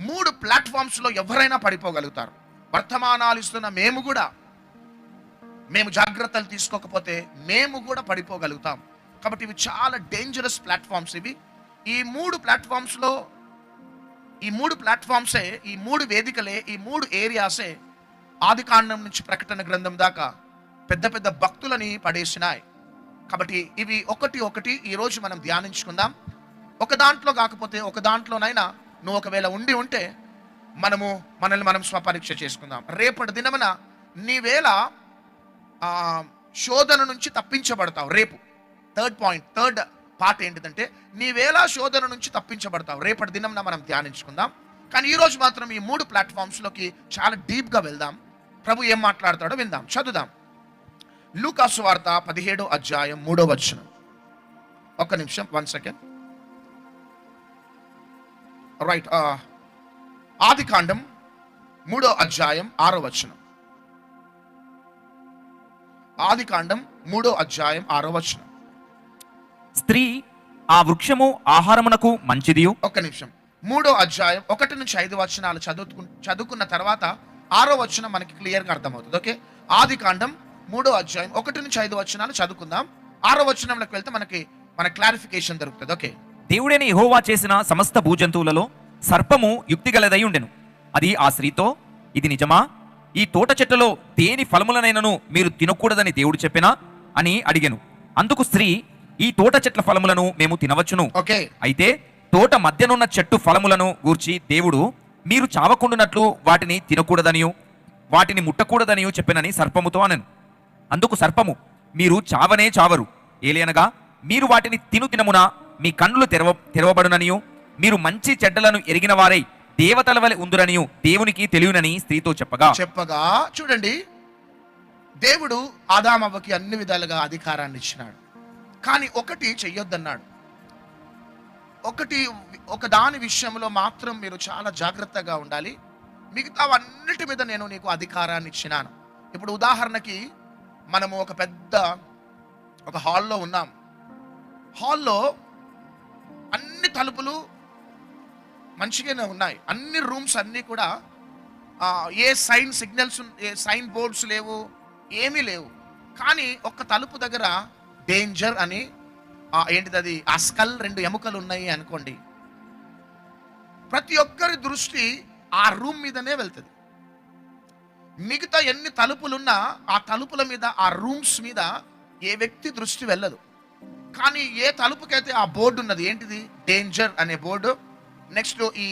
మూడు ప్లాట్ఫామ్స్లో ఎవరైనా పడిపోగలుగుతారు. వర్తమానాలు ఇస్తున్న మేము కూడా మేము జాగ్రత్తలు తీసుకోకపోతే మేము కూడా పడిపోగలుగుతాం. కాబట్టి ఇవి చాలా డేంజరస్ ప్లాట్ఫామ్స్ ఇవి. ఈ మూడు ప్లాట్ఫామ్స్లో ఈ మూడు ప్లాట్ఫామ్సే ఈ మూడు వేదికలే ఈ మూడు ఏరియాసే ఆది కాండం నుంచి ప్రకటన గ్రంథం దాకా పెద్ద పెద్ద భక్తులని పడేసినాయి. కాబట్టి ఇవి ఒకటి ఒకటి ఈరోజు మనం ధ్యానించుకుందాం. ఒక దాంట్లో కాకపోతే ఒక దాంట్లోనైనా నువ్వు ఒకవేళ ఉండి ఉంటే మనము మనల్ని మనం స్వపరీక్ష చేసుకుందాం. రేపటి దినమున నీవేళ శోధన నుంచి తప్పించబడతావు. రేపు. థర్డ్ పాయింట్ థర్డ్ పార్ట్ ఏంటిదంటే నీవేళ శోధన నుంచి తప్పించబడతావు. రేపటి దినంన మనం ధ్యానించుకుందాం. కానీ ఈరోజు మాత్రం ఈ మూడు ప్లాట్ఫామ్స్లోకి చాలా డీప్గా వెళ్దాం. ప్రభు ఏం మాట్లాడతాడో విందాం. చదువుదాం. లూకాసు వార్త పదిహేడో అధ్యాయం మూడో వచ్చిన ఒక్క నిమిషం వన్ సెకండ్ రైట్ ఆది కాండం మూడో అధ్యాయం ఆరో వచనం. ఆది కాండం మూడో అధ్యాయం ఆరో వచనం. స్త్రీ ఆ వృక్షము ఆహారమునకు మంచిదియు? ఒక్క నిమిషం. మూడో అధ్యాయం ఒకటి నుంచి ఐదు వచనాలు చదువుకు చదువుకున్న తర్వాత ఆరో వచనం మనకి క్లియర్గా అర్థమవుతుంది ఓకే? ఆది కాండం మూడో అధ్యాయం ఒకటి నుంచి ఐదు వచనాలు చదువుకుందాం. ఆరో వచనంలోకి వెళ్తే మనకి మన క్లారిఫికేషన్ దొరుకుతుంది ఓకే? దేవుడైన యెహోవా చేసిన సమస్త భూజంతువులలో సర్పము యుక్తిగలదై ఉండెను. అది ఆ స్త్రీతో ఇది నిజమా? ఈ తోట చెట్టులో దేని ఫలములనైనను మీరు తినకూడదని దేవుడు చెప్పినా? అని అడిగెను. అందుకు స్త్రీ ఈ తోట చెట్ల ఫలములను మేము తినవచ్చును. ఓకే. అయితే తోట మధ్యనున్న చెట్టు ఫలములను గూర్చి దేవుడు మీరు చావకుండునట్లు వాటిని తినకూడదనియు వాటిని ముట్టకూడదనియు చెప్పినని సర్పముతో అనెను. అందుకు సర్పము మీరు చావనే చావరు. ఏలియనగా మీరు వాటిని తిను తినమున మీ కన్నులు తెరవ తెరవబడుననియు. మీరు మంచి చెడ్డలను ఎరిగిన వారై దేవతల వలె ఉందురనియు. దేవునికి తెలియనని స్త్రీతో చెప్పగా. చెప్పగా చూడండి. దేవుడు ఆదామవ్వకి అన్ని విధాలుగా అధికారాన్ని ఇచ్చినాడు. కానీ ఒకటి చెయ్యొద్దన్నాడు. ఒకటి ఒక దాని విషయంలో మాత్రం మీరు చాలా జాగ్రత్తగా ఉండాలి. మిగతావన్నిటి మీద నేను నీకు అధికారాన్ని ఇచ్చినాను. ఇప్పుడు ఉదాహరణకి మనము ఒక పెద్ద ఒక హాల్లో ఉన్నాం. హాల్లో తలుపులు మంచిగానే ఉన్నాయి. అన్ని రూమ్స్ అన్నీ కూడా ఏ సైన్ సిగ్నల్స్ ఏ సైన్ బోర్డ్స్ లేవు ఏమీ లేవు. కానీ ఒక్క తలుపు దగ్గర డేంజర్ అని ఏంటిది అది ఆ స్కల్ రెండు ఎముకలు ఉన్నాయి అనుకోండి. ప్రతి ఒక్కరి దృష్టి ఆ రూమ్ మీదనే వెళ్తుంది. మిగతా ఎన్ని తలుపులున్నా ఆ తలుపుల మీద ఆ రూమ్స్ మీద ఏ వ్యక్తి దృష్టి వెళ్ళదు. కానీ ఏ తలుపుకైతే ఆ బోర్డు ఉన్నది ఏంటిది? డేంజర్ అనే బోర్డు. నెక్స్ట్ ఈ